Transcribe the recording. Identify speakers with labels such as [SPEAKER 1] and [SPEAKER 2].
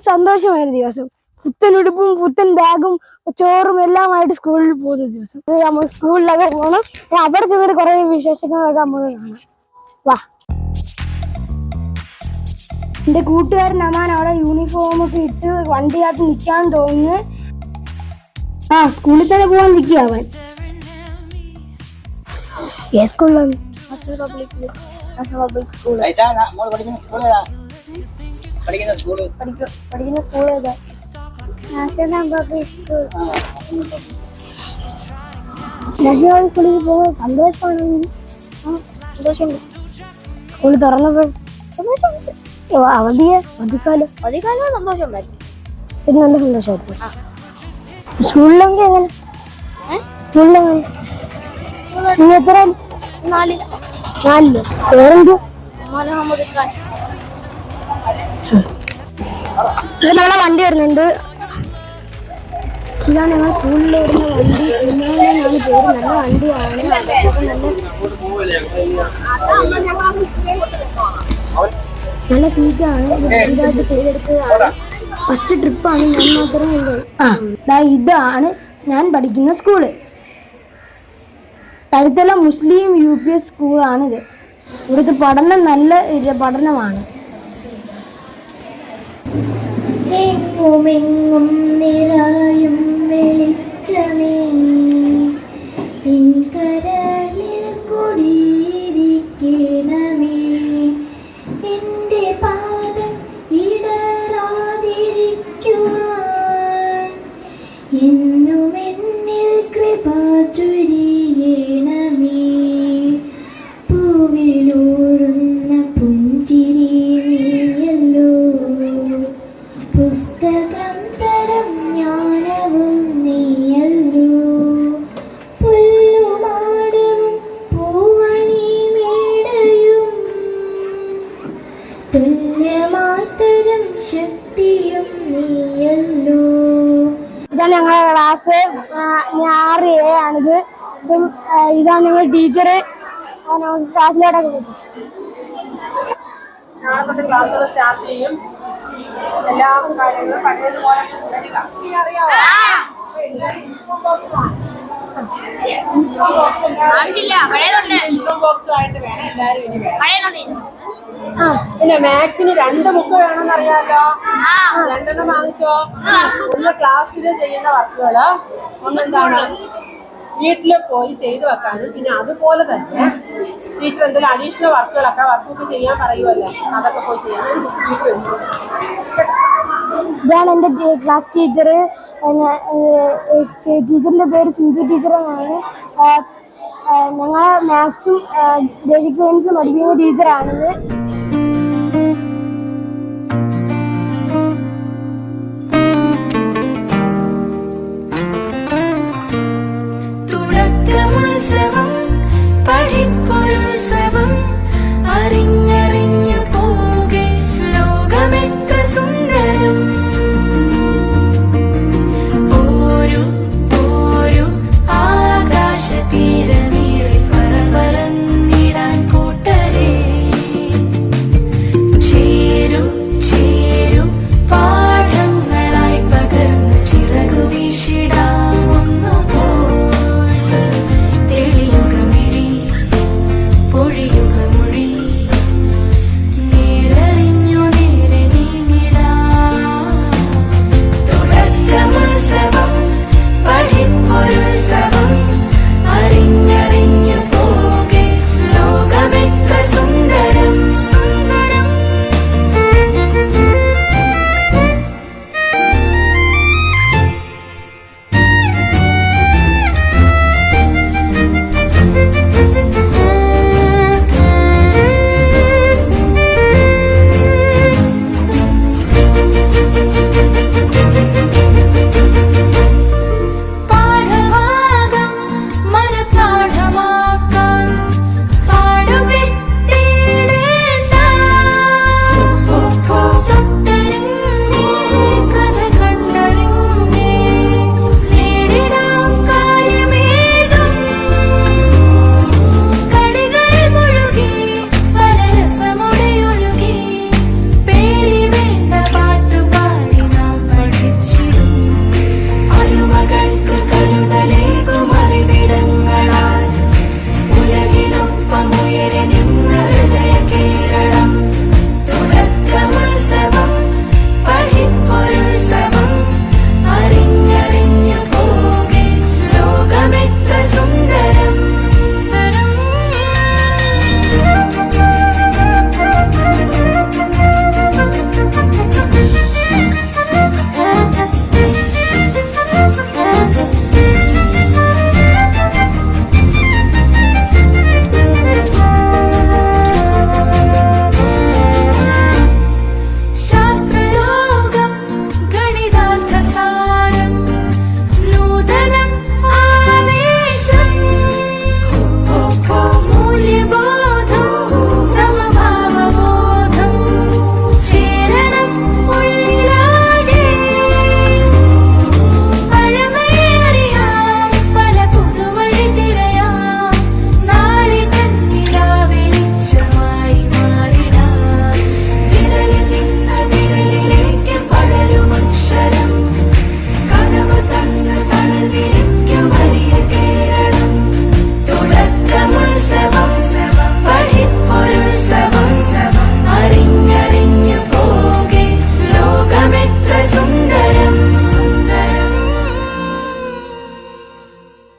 [SPEAKER 1] സന്തോഷമായ ഒരു ദിവസം. പുത്തൻ ഉടുപ്പും പുത്തൻ ബാഗും ചോറും എല്ലാമായിട്ട് സ്കൂളിൽ പോകുന്ന ദിവസം. നമ്മൾ സ്കൂളിലൊക്കെ പോകണം അവിടെ ചെന്നിട്ട് കുറെ വിശേഷങ്ങളൊക്കെ നമ്മൾ കാണാം. വാ. എന്റെ കൂട്ടുകാരൻ അമാൻ അവിടെ യൂണിഫോം ഒക്കെ ഇട്ട് വണ്ടിക്കകത്ത് നിൽക്കാൻ തോന്നുന്നു. ആ സ്കൂളിൽ തന്നെ പോകാൻ നിൽക്കുക അവൻ. സ്കൂളിലാണ് പബ്ലിക് സ്കൂൾ
[SPEAKER 2] പഠിക്കുന്ന സ്കൂൾ പഠിക്കുന്ന സ്കൂൾ
[SPEAKER 1] പഠിക്കുന്ന സ്കൂൾ ഏതാ? നാഷണൽ പബ്ലിക് സ്കൂൾ നാഷണൽ സ്കൂളിൽ പോകുമ്പോൾ സന്തോഷമാണ്? സന്തോഷമുണ്ട്. സ്കൂൾ തുറന്നപ്പോൾ സന്തോഷമുണ്ട്. അവധിയെ അവധിക്കാലം. അവധിക്കാലം സന്തോഷം ഉണ്ടായിരുന്നു ഇത് നല്ല സന്തോഷമായിരുന്നു. സ്കൂളിലെങ്കിൽ എങ്ങനെ? സ്കൂളിലെങ്ങനെ? നീ എത്ര? നാലിൽ. നാലിൽ. വേറെന്തോ മലഹമ്മദ് ഖാൻ ഇത് നമ്മളെ വണ്ടി വരുന്നുണ്ട്. ഇതാണ് ഞങ്ങൾ സ്കൂളിൽ വരുന്ന വണ്ടി. ഇന്നാണ് ഞാൻ പേര് നല്ല വണ്ടിയാണ്. നല്ല നല്ല സീറ്റാണ്. ഇതായിട്ട് ചെയ്തെടുത്തതാണ്. ഫസ്റ്റ് ട്രിപ്പാണ്. ഞാൻ മാത്രമേ ഉള്ളൂ ഇതാണ് ഞാൻ പഠിക്കുന്ന school. Thazhuthala Muslim U P S സ്കൂളാണിത്. ഇവിടുത്തെ പഠനം നല്ല പഠനമാണ്.
[SPEAKER 3] എങ്ങുമെങ്ങും നിറയും ശക്തിയും നീയല്ലോ.
[SPEAKER 1] ഇതാണ് ഞങ്ങളുടെ ക്ലാസ് ആറ് എ ആണിത്. ഇപ്പം ഇതാണ് ഞങ്ങൾ ടീച്ചർ നമുക്ക് ക്ലാസ്സിലോട്ടൊക്കെ പറ്റും
[SPEAKER 4] നാളെ തൊട്ട് ക്ലാസ്സുകൾ സ്റ്റാർട്ട് ചെയ്യും. എല്ലാ കാര്യങ്ങളും പഴയതുപോലെ? ഇൻകം ബോക്സും ആയിട്ട് വേണം എല്ലാവരും ഇനി വേണം. പിന്നെ മാത്സിന് രണ്ട് ബുക്ക് വേണമെന്ന് അറിയാലോ രണ്ടെണ്ണം വാങ്ങിച്ചോ? ഒന്ന് ക്ലാസ്സിൽ ചെയ്യുന്ന വർക്കുകൾ ഒന്നെന്താണ് വീട്ടിൽ പോയി ചെയ്തു വെക്കാനും പിന്നെ അതുപോലെ തന്നെ ടീച്ചർ എന്തെങ്കിലും അഡീഷണൽ വർക്കുകളൊക്കെ വർക്ക് ബുക്ക് ചെയ്യാൻ പറയുമല്ലോ അതൊക്കെ പോയി ചെയ്യാൻ ഞാൻ വീട്ടിൽ വെച്ചു.
[SPEAKER 1] ഇതാണ് എന്റെ ക്ലാസ് ടീച്ചർ ടീച്ചറിന്റെ പേര് സിന്ധു ടീച്ചർ എന്നാണ്. ഞങ്ങളെ മാത്സും ബേസിക് സയൻസും പഠിപ്പിക്കുന്ന ടീച്ചറാണിത്.